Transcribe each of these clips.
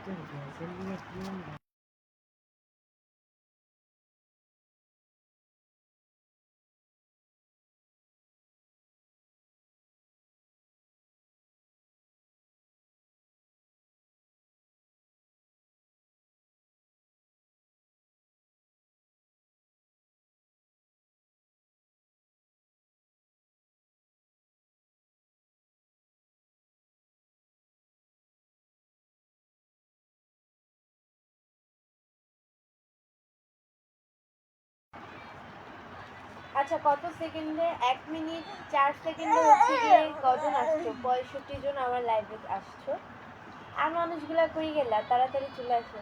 yaptınız ya? Senin yaptığın? আচ্ছা কত সেকেন্ডে? এক মিনিট, চার সেকেন্ডে হচ্ছে গিয়ে কজন আসছো? পঁয়ষট্টি জন আমার লাইভে আসছো। আর মানুষগুলা কই গেলা? তাড়াতাড়ি চলে আসো।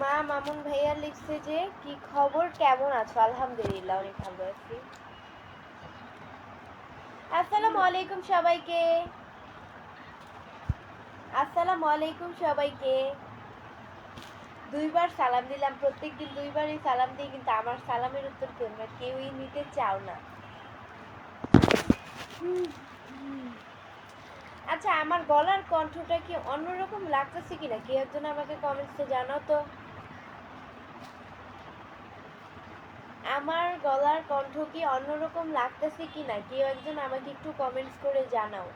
মা, মামুন ভাইয়া লিখছে যে, কি খবর? কেমন আছো? আলহামদুলিল্লাহ, অনেক ভালো আছি। আসসালামু আলাইকুম সবাইকে। আসসালামু আলাইকুম সবাইকে। দুইবার সালাম দিলাম প্রত্যেক প্রত্যেকদিন দুইবারই সালাম দিই, কিন্তু আমার সালামের উত্তর তোমরা কেউই নিতে চাও না। আচ্ছা আমার গলার কণ্ঠটা কি অন্যরকম লাগতেছে কিনা? কেউ একজন আমাকে কমেন্টসে জানাও তো। আমার গলার কণ্ঠ কি অন্যরকম লাগতেছে কিনা? কেউ একজন আমাকে একটু কমেন্টস করে জানাও।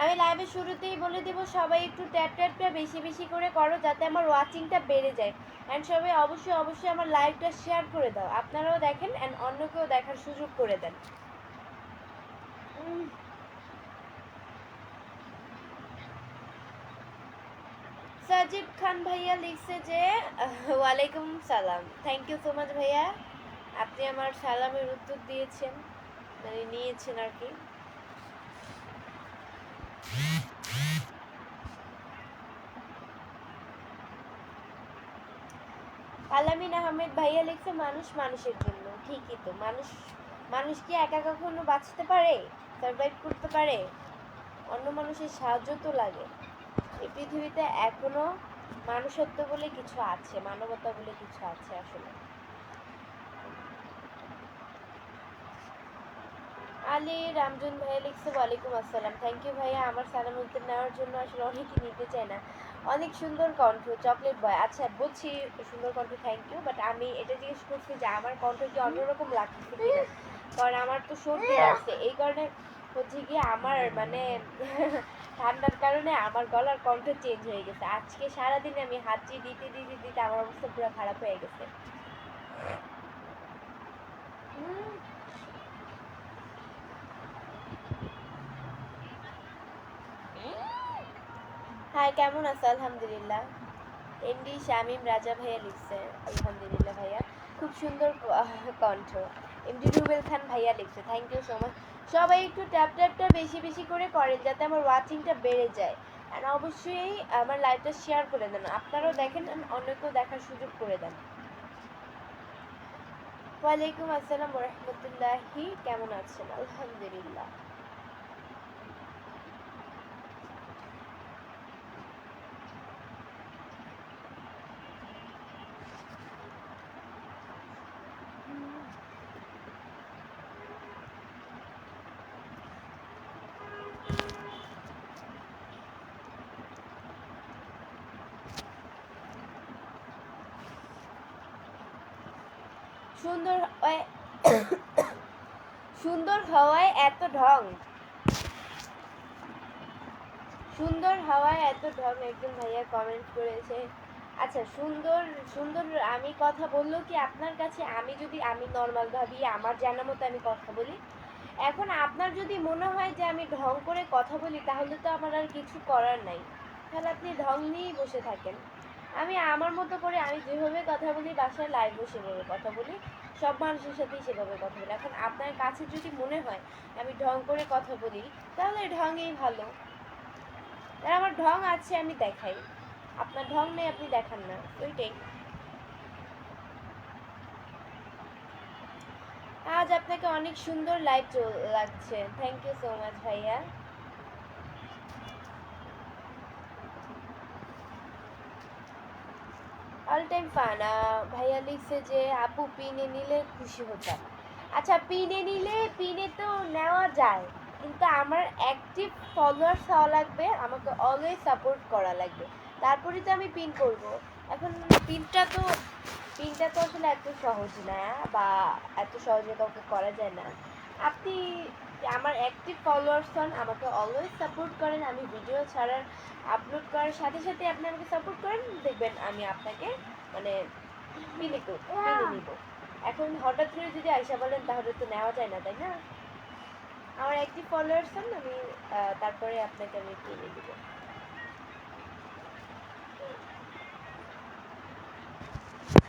আমি লাইভের শুরুতেই বলে দেব, সবাই একটু ট্যাপ ট্যাপটা বেশি বেশি করে করো যাতে আমার ওয়াচিংটা বেড়ে যায়। অ্যান্ড সবাই অবশ্যই অবশ্যই আমার লাইভটা শেয়ার করে দাও। আপনারাও দেখেন অ্যান্ড অন্যকেও দেখার সুযোগ করে দেন। সাজিদ খান ভাইয়া লিখছে যে, ওয়ালাইকুম সালাম। থ্যাংক ইউ সো মাচ ভাইয়া। আপনি আমার সালামের উত্তর দিয়েছেন মানে নিয়েছেন আর কি। আলামিন আহমেদ ভাইয়া লিখছে মানুষ মানুষের জন্য। ঠিকই তো, মানুষ মানুষ কি একা কখনো বাঁচতে পারে? সার্ভাইভ করতে পারে? অন্য মানুষের সাহায্য তো লাগে। এই পৃথিবীতে এখনও মানুষত্ব বলে কিছু আছে, মানবতা বলে কিছু আছে আসলে। আলী, রামজন ভাইয়া লিখছে, ওয়ালাইকুম আসসালাম। থ্যাংক ইউ ভাইয়া, আমার সালাম উত্তর নেওয়ার জন্য আসলে অনেকেই নিতে চায় না। অনেক সুন্দর কণ্ঠ চকলেট বয় আচ্ছা বলছি সুন্দর কণ্ঠ থ্যাংক ইউ বাট আমি এটা জিজ্ঞেস করছি যে আমার কণ্ঠ কি অন্যরকম লাগতেছে কিনা? কারণ আমার তো সর্দি লাগছে। এই কারণে হচ্ছে কি আমার মানে ঠান্ডার কারণে আমার গলার কণ্ঠ চেঞ্জ হয়ে গেছে। আজকে সারাদিন আমি হাঁচি দিতে দিতে দিতে আমার অবস্থা পুরো খারাপ হয়ে গেছে। হাই কেমন আছো? আলহামদুলিল্লাহ। এমডি শামিম রাজা ভাইয়া লিখছে। আলহামদুলিল্লাহ ভাইয়া। খুব সুন্দর কণ্ঠ। এমডি রুবেল খান ভাইয়া লিখছে। থ্যাংক ইউ সো মাচ সবাই একটু ট্যাপ ট্যাপটা বেশি বেশি করে করেন যাতে আমার ওয়াচিংটা বেড়ে যায়। আর অবশ্যই আমার লাইভটা শেয়ার করে দেন। আপনারাও দেখেন অন্যকেও দেখার সুযোগ করে দেন। ওয়ালাইকুম আসসালাম রহমতুল্লাহি। কেমন আছেন? আলহামদুলিল্লাহ সুন্দর হওয়ায়- সুন্দর হওয়ায় এত ঢং। সুন্দর হওয়ায় এত ঢং, একজন ভাইয়া কমেন্ট করেছে। আচ্ছা সুন্দর সুন্দর আমি কথা বললেও কি আপনার কাছে আমি যদি, আমি নর্মাল ভাবি, আমার জানা মতো আমি কথা বলি? এখন আপনার যদি মনে হয় যে আমি ঢং করে কথা বলি, তাহলে তো আমার আর কিছু করার নাই। তাহলে আপনি ঢং নিয়েই বসে থাকেন। আমি আমার মতো করে আমি যেভাবে কথা বলি, বাসায় লাইভ সেভাবে কথা বলি। সব মানুষের সাথেই সেভাবে কথা বলি। এখন আপনার কাছে যদি মনে হয় আমি ঢং করে কথা বলি, তাহলে ঢঙেই ভালো। আর আমার ঢং আছে, আমি দেখাই। আপনার ঢং নেই, আপনি দেখান না। ওইটাই। আজ আপনাকে অনেক সুন্দর লাইভ লাগছে। থ্যাংক ইউ সো মাচ ভাইয়া। অল টাইম ফান ভাইয়া লিখছে যে, আপু, পিনে নিলে খুশি হতাম। আচ্ছা পিনে নিলে, পিনে তো নেওয়া যায়, কিন্তু আমার অ্যাক্টিভ ফলোয়ার্স হওয়া লাগবে, আমাকে অলওয়েজ সাপোর্ট করা লাগবে। তারপরে তো আমি পিন করব। এখন পিনটা তো পিনটা তো আসলে এত সহজ না, বা এত সহজে কাউকে করা যায় না। আপনি আমার অ্যাক্টিভ ফলোয়ার্স হন আমাকে অলওয়েজ সাপোর্ট করেন আমি ভিডিও ছাড়ার আপলোড করার সাথে সাথে আপনি আমাকে সাপোর্ট করেন দেখবেন আমি আপনাকে মানে করব পিনে নিব। এখন হঠাৎ করে যদি আয়সা বলেন তাহলে তো নেওয়া যায় না তাই না? আমার অ্যাক্টিভ ফলোয়ার্স হন আমি তারপরে আপনাকে আমি কিনে দিব।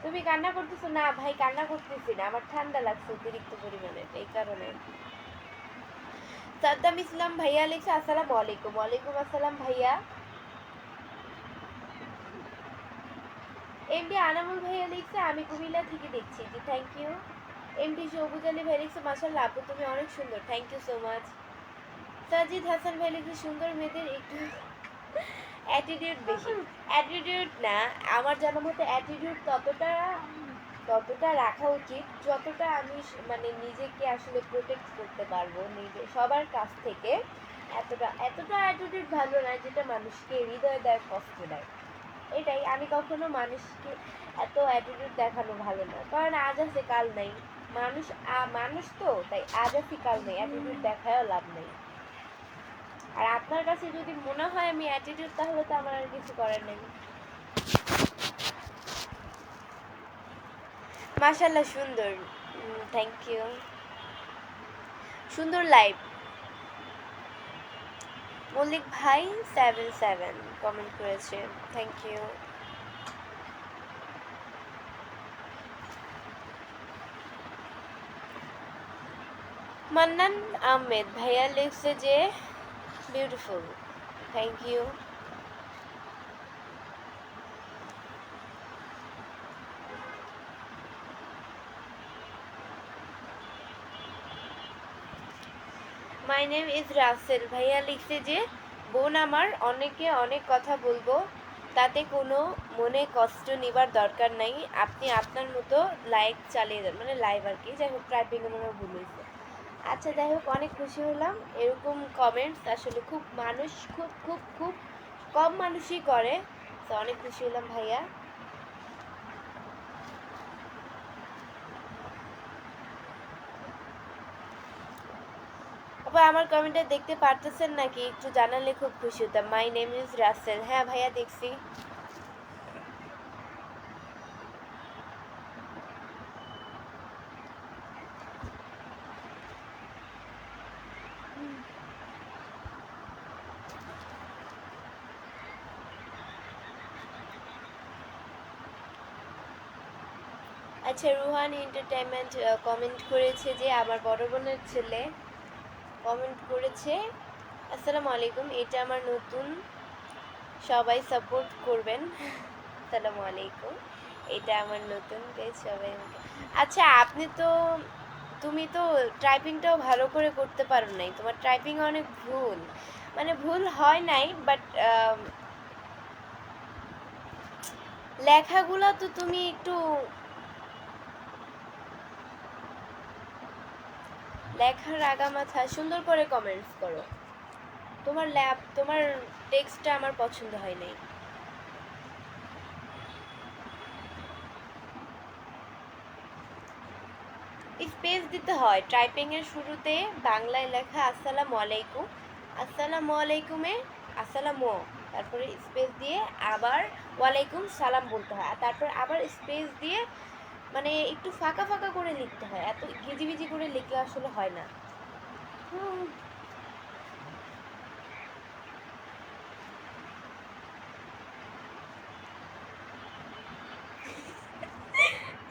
তুমি কান্না করতেছো? না ভাই কান্না করতেছি না। আমার ঠান্ডা লাগছে অতিরিক্ত পরিমাণে এই কারণে। সাদ্দাম ইসলাম ভাইয়া লিখছে, আসসালামু আলাইকুম। ওয়ালাইকুম আসসালাম ভাইয়া। এমডি আনামুল ভাইয়া লিখছে, আমি কুমিল্লা থেকে দেখছি। জি থ্যাংক ইউ এমডি সবুজ আলী ভাই লিখছে মাসাল্লাহ আপু, তুমি অনেক সুন্দর। Thank you so much Sajid Hasan ভাই লিখছে, সুন্দর মেয়েদের একটু অ্যাটিটিউড বেশি। অ্যাটিটিউড না, আমার জানা মতো অ্যাটিটিউড ততটা ততটা রাখা উচিত যতটা আমি মানে নিজেকে আসলে প্রোটেক্ট করতে পারব নিজে, সবার কাছ থেকে। এতটা এতটা অ্যাটিটিউড ভালো না যেটা মানুষকে হৃদয় দেয়, কষ্ট দেয়। এটাই, আমি কখনো মানুষকে এত অ্যাটিটিউড দেখানো ভালো না কারণ আজ আছে, কাল নাই। মানুষ মানুষ তো, তাই আজ আছে, কাল নেই। অ্যাটিটিউড দেখায়ও লাভ নেই। আর আপনার কাছে যদি মনে হয় আমি অ্যাটিটিউড তাহলে তো আমার আর কিছু করার নেই। মাশাল্লাহ সুন্দর। থ্যাংক ইউ সুন্দর লাইভ মল্লিক ভাই সেভেন সেভেন কমেন্ট করেছে। থ্যাংক ইউ মান্নান আহমেদ, ভাইয়া লিখছে যে beautiful thank you my name is Rasel ভাইয়া লিখছে যে, বোন আমার, অনেকে অনেক কথা বলব, তাতে কোনো মনে কষ্ট নেবার দরকার নাই। আপনি আপনার মতো লাইক চালিয়ে যান মানে লাইভ আর কি। যাই হোক টাইপিংয়ে মনে ভুল হয়েছে। আচ্ছা যাই হোক, অনেক খুশি হলাম। এরকম কমেন্টস আসলে খুব মানুষ, খুব খুব খুব কম মানুষই করে। তো অনেক খুশি হলাম ভাইয়া। আপা আমার কমেন্টটা দেখতে পারতেছেন নাকি? একটু জানালে খুব খুশি হতাম। মাই নেম ইজ রাসেল হ্যাঁ ভাইয়া, দেখছি। আচ্ছা রুহান এন্টারটেনমেন্ট কমেন্ট করেছে যে, আমার বড় বোনের ছেলে কমেন্ট করেছে, আসসালামু আলাইকুম, এটা আমার নতুন, সবাই সাপোর্ট করবেন। আসসালামু আলাইকুম, এটা আমার নতুন পেজ সবাই আচ্ছা আপনি তো, তুমি তো টাইপিংটাও ভালো করে করতে পারো নাই, তোমার টাইপিং অনেক ভুল। মানে ভুল হয় নাই বাট লেখাগুলো তো তুমি একটু লেখার আগামাথা সুন্দর করে কমেন্টস করো। তোমার ল্যাব তোমার টেক্সটটা আমার পছন্দ হয় নাই। স্পেস দিতে হয়। টাইপিং এর শুরুতে বাংলায় লেখা আসসালামু আলাইকুম। আসসালামু আলাইকুমে আসসালামু। তারপরে স্পেস দিয়ে আবার ওয়ালাইকুম সালাম বলতে হয়। তারপর আবার স্পেস দিয়ে মানে একটু ফাঁকা ফাঁকা করে লিখতে হয়। এত গিজিবিজি করে লিখলে আসলে হয় না।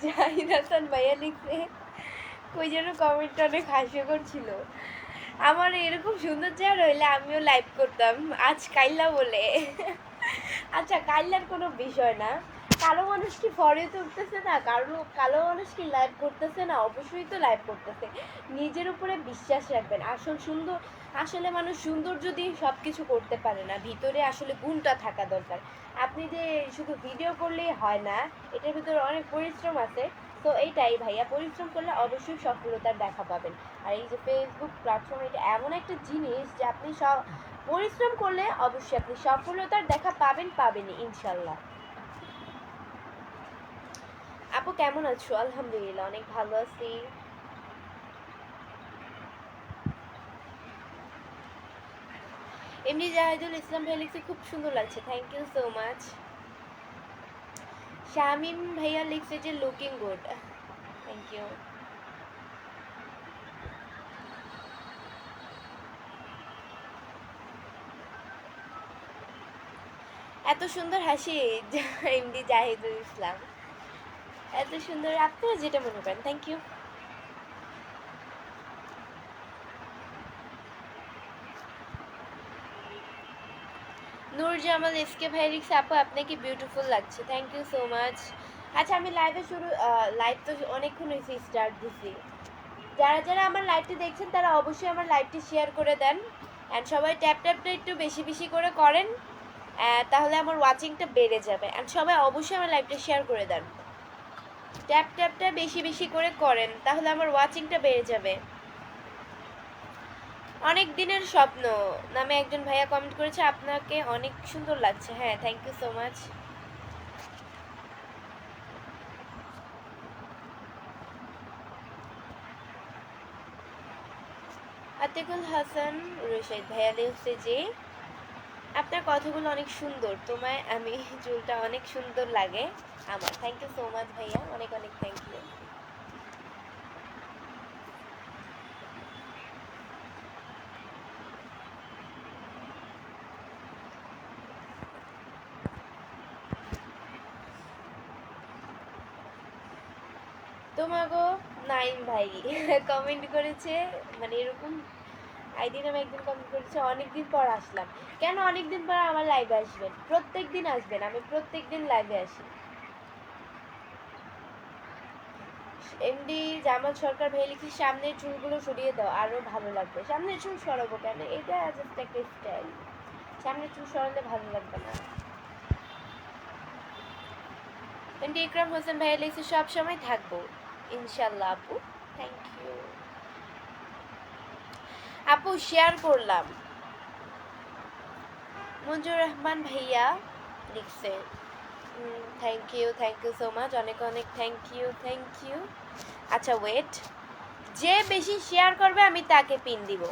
জাহিদ হাসান ভাইয়া লিখছে কই যেন কমেন্টটা অনেক হাস্যকর ছিল। আমার এরকম সুন্দর চেহারা হইলে আমিও লাইভ করতাম। আজ কাইল্লা বলে। আচ্ছা কাইল্লার কোনো বিষয় না। কালো মানুষ কি ফরে উঠতেছে না? কারও কালো মানুষ কি লাইভ করতেছে না? অবশ্যই তো লাইভ করতেছে। নিজের উপরে বিশ্বাস রাখবেন। আসল সুন্দর, আসলে মানুষ সৌন্দর্য দিয়ে সব কিছু করতে পারে না। ভিতরে আসলে গুণটা থাকা দরকার। আপনি যে শুধু ভিডিও করলেই হয় না, এটার ভিতরে অনেক পরিশ্রম আছে। তো এইটাই ভাইয়া, পরিশ্রম করলে অবশ্যই সফলতার দেখা পাবেন। আর এই যে ফেসবুক প্ল্যাটফর্ম এটা এমন একটা জিনিস যে আপনি সব, পরিশ্রম করলে অবশ্যই আপনি সফলতার দেখা পাবেন, পাবেনই, ইনশাল্লাহ। আপু, কেমন আছো? আলহামদুলিল্লাহ, অনেক ভালো আছি। এমনি জাহিদুল ইসলাম ভাই লিখছে, খুব সুন্দর লাগছে। Thank you so much Shamim ভাইয়া লিখছে যে লুকিং গুড থ্যাংক ইউ এত সুন্দর হাসি এমনি জাহিদুল ইসলাম। এত সুন্দর আপনারা যেটা মনে করেন thank you Nur Jamal SK ভাই লিখছে আপু, আপনাকে বিউটিফুল লাগছে থ্যাংক ইউ সো মাচ আচ্ছা আমি লাইভে শুরু লাইভ তো অনেকক্ষণ হয়েছে স্টার্ট দিছি। যারা যারা আমার লাইভটি দেখছেন, তারা অবশ্যই আমার লাইভটি শেয়ার করে দেন। অ্যান্ড সবাই ট্যাপ ট্যাপটা একটু বেশি বেশি করে করেন। তাহলে আমার ওয়াচিংটা বেড়ে যাবে। অ্যান্ড সবাই অবশ্যই আমার লাইভটা শেয়ার করে দেন। ট্যাপ ট্যাপটা বেশি বেশি করে করেন, তাহলে আমার ওয়াচিংটা বেড়ে যাবে। অনেক দিনের স্বপ্ন, নামে একজন ভাইয়া কমেন্ট করেছে, আপনাকে অনেক সুন্দর লাগছে। হ্যাঁ thank you so much Atikul Hasan Rashid ভাইয়া লিখছে যে আপনার কথাগুলো অনেক সুন্দর। তোমায় আমি চুলটা অনেক সুন্দর লাগে আমার। থ্যাংক ইউ সো মাচ ভাইয়া। অনেক অনেক থ্যাংক ইউ তোমাগো নাইম ভাই কমেন্ট করেছে মানে এরকম আইডি আমি একদিন কমেন্ট করেছে, অনেকদিন পর আসলাম। কেন অনেকদিন পর আমার লাইভে আসবেন? প্রত্যেক দিন আসবেন, আমি প্রত্যেক দিন লাইভে আসি। এমডি জামাল সরকার ভাই লিখি, সামনের চুলগুলো সরিয়ে দাও, আরও ভালো লাগবে। সামনের চুল সরাবো কেন? এটা জাস্ট একটা স্টাইল সামনের চুল সরালে ভালো লাগবে না। এমডি ইকরাম হোসেন ভাইয়া লিখছে সব সময় থাকব। ইনশাল্লাহ আপু থ্যাংক ইউ আপু শেয়ার করলাম। মঞ্জুর রহমান ভাইয়া লিখছে। Thank you thank you so much অনেক অনেক থ্যাংক ইউ থ্যাংক ইউ আচ্ছা ওয়েট যে বেশি শেয়ার করবে, আমি তাকে পিন দিব।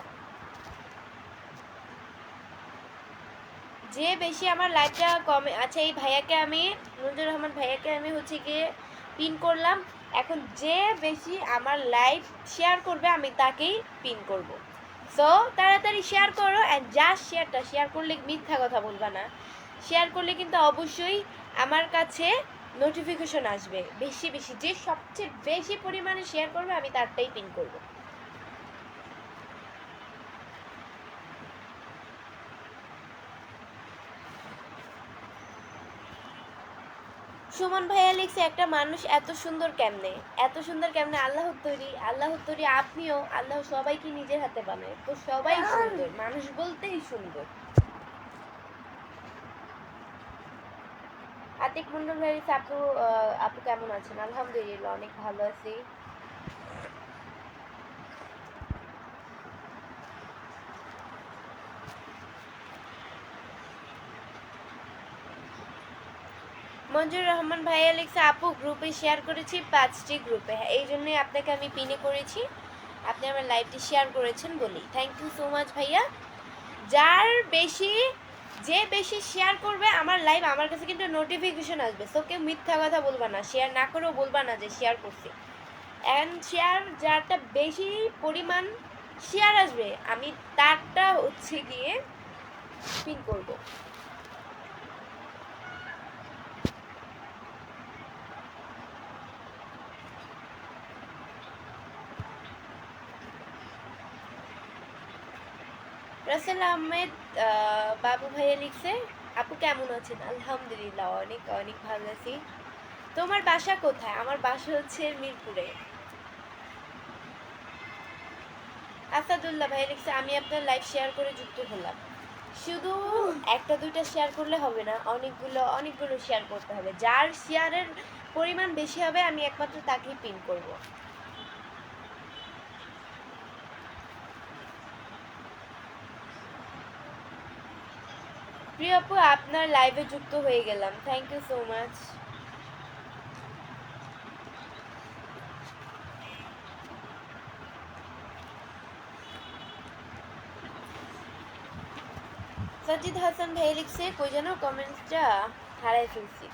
যে বেশি আমার লাইভটা কমে আচ্ছা এই ভাইয়াকে আমি, মঞ্জুর রহমান ভাইয়াকে আমি হচ্ছে গিয়ে পিন করলাম। এখন যে বেশি আমার লাইভ শেয়ার করবে, আমি তাকেই পিন করব। সো তাড়াতাড়ি শেয়ার করো অ্যান্ড যা শেয়ারটা শেয়ার করলে মিথ্যা কথা বলবা না। শেয়ার করলে কিন্তু অবশ্যই আমার কাছে নোটিফিকেশন আসবে। বেশি বেশি, যে সবচেয়ে বেশি পরিমাণে শেয়ার করবে, আমি তারটাই পিন করব। সুমন ভাইয়া লিখছে, একটা মানুষ এত সুন্দর কেমনে? এত সুন্দর কেমনে আল্লাহর তৈরি? আল্লাহর তৈরি আপনিও, আল্লাহ সবাইকে নিজের হাতে বানায়। তো সবাই সুন্দর, মানুষ বলতেই সুন্দর। আতিক মন্ডল ভাই আপু আপু কেমন আছেন? আলহামদুলিল্লাহ, অনেক ভালো আছি। মঞ্জুর রহমান ভাইয়া লিখছে আপু গ্রুপে শেয়ার করেছি, পাঁচটি গ্রুপে। হ্যাঁ এই জন্যই আপনাকে আমি পিনে করেছি। আপনি আমার লাইভটি শেয়ার করেছেন বলি থ্যাংক ইউ সো মাচ ভাইয়া। যার বেশি, যে বেশি শেয়ার করবে, আমার লাইভ আমার কাছে কিন্তু নোটিফিকেশন আসবে। সো কেউ মিথ্যা কথা বলবা না শেয়ার না করেও বলবা না যে শেয়ার করছি। অ্যান্ড শেয়ার যারটা বেশি পরিমাণ শেয়ার আসবে, আমি তারটা হচ্ছে গিয়ে পিন করব। রাসেল আহমেদ বাবু ভাইয়া লিখছে, আপু কেমন আছেন? আলহামদুলিল্লাহ, অনেক অনেক ভালো আছি। তোমার বাসা কোথায়? আমার বাসা হচ্ছে মিরপুরে। আসাদুল্লাহ ভাই লিখছে, আমি আপনার লাইভ শেয়ার করে যুক্ত হলাম। শুধু একটা, দুইটা শেয়ার করলে হবে না, অনেকগুলো অনেকগুলো শেয়ার করতে হবে। যার শেয়ারের পরিমাণ বেশি হবে, আমি একমাত্র তাকেই পিন করব। প্রিয় আপু, আপনার লাইভে যুক্ত হয়ে গেলাম। Thank you so much Sajid Hasan ভাই লিখছে, কই যেন কমেন্টসটা হারাই ফেলছি।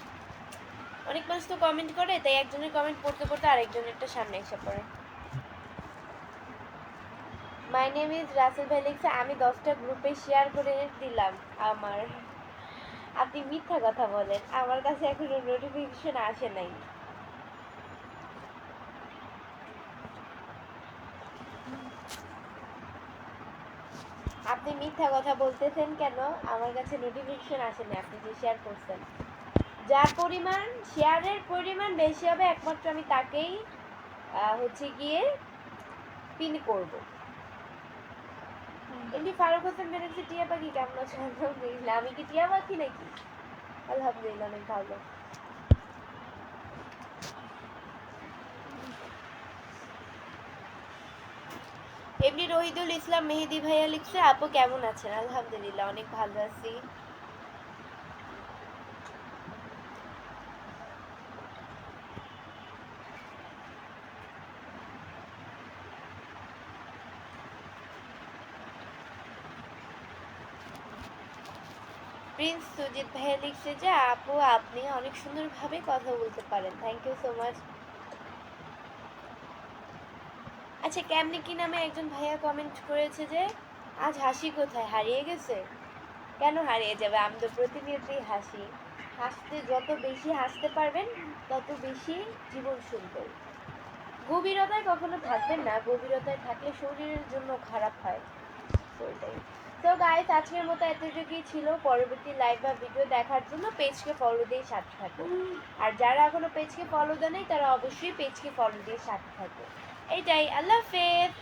অনেক মানুষ তো কমেন্ট করে, তাই একজনের কমেন্ট পড়তে পড়তে আরেকজনেরটা সামনে এসে পড়ে। মাই নেম ইজ রাসেল ভাই আমি দশটা গ্রুপে শেয়ার করে দিলাম আমার। আপনি মিথ্যা কথা বলেন, আমার কাছে এখনও নোটিফিকেশন আসে নাই। আপনি মিথ্যা কথা বলতেছেন কেন? আমার কাছে নোটিফিকেশন আসেনি আপনি যে শেয়ার করছেন। যার পরিমাণ শেয়ারের পরিমাণ বেশি হবে, একমাত্র আমি তাকেই হচ্ছে গিয়ে পিন করব। এমনি ফারুক হোসেন বেরেছে টিয়া পাখি, কেমন আছে? আলহামদুলিল্লাহ। আমি কি টিয়া পাখি নাকি? আলহামদুলিল্লাহ, অনেক ভালো। এমনি রহিদুল ইসলাম মেহেদি ভাইয়া লিখছে, আপু কেমন আছেন? আলহামদুলিল্লাহ, অনেক ভালো আছি। সুজিত ভাইয়া লিখছে যে, আপু, আপনি অনেক সুন্দরভাবে কথা বলতে পারেন। থ্যাংক ইউ সো মাচ আচ্ছা কেমনি কি নামে একজন ভাইয়া কমেন্ট করেছে যে, আজ হাসি কোথায়? হারিয়ে গেছে? কেন হারিয়ে যাবে? আমি তো প্রতিনিয়তই হাসি। হাসতে যত বেশি হাসতে পারবেন, তত বেশি জীবন সুন্দর। গভীরতায় কখনো থাকবেন না। গভীরতায় থাকলে শরীরের জন্য খারাপ হয়। ওইটাই তো গাইস আজকের মতো এতটুকুই ছিল। পরবর্তী লাইভ বা ভিডিও দেখার জন্য পেজকে ফলো দিয়ে সাথে থাকো। আর যারা এখনও পেজকে ফলো দেয় তারা অবশ্যই পেজকে ফলো দিয়ে সাথে থাকো। এটাই, আল্লাহ হাফেজ!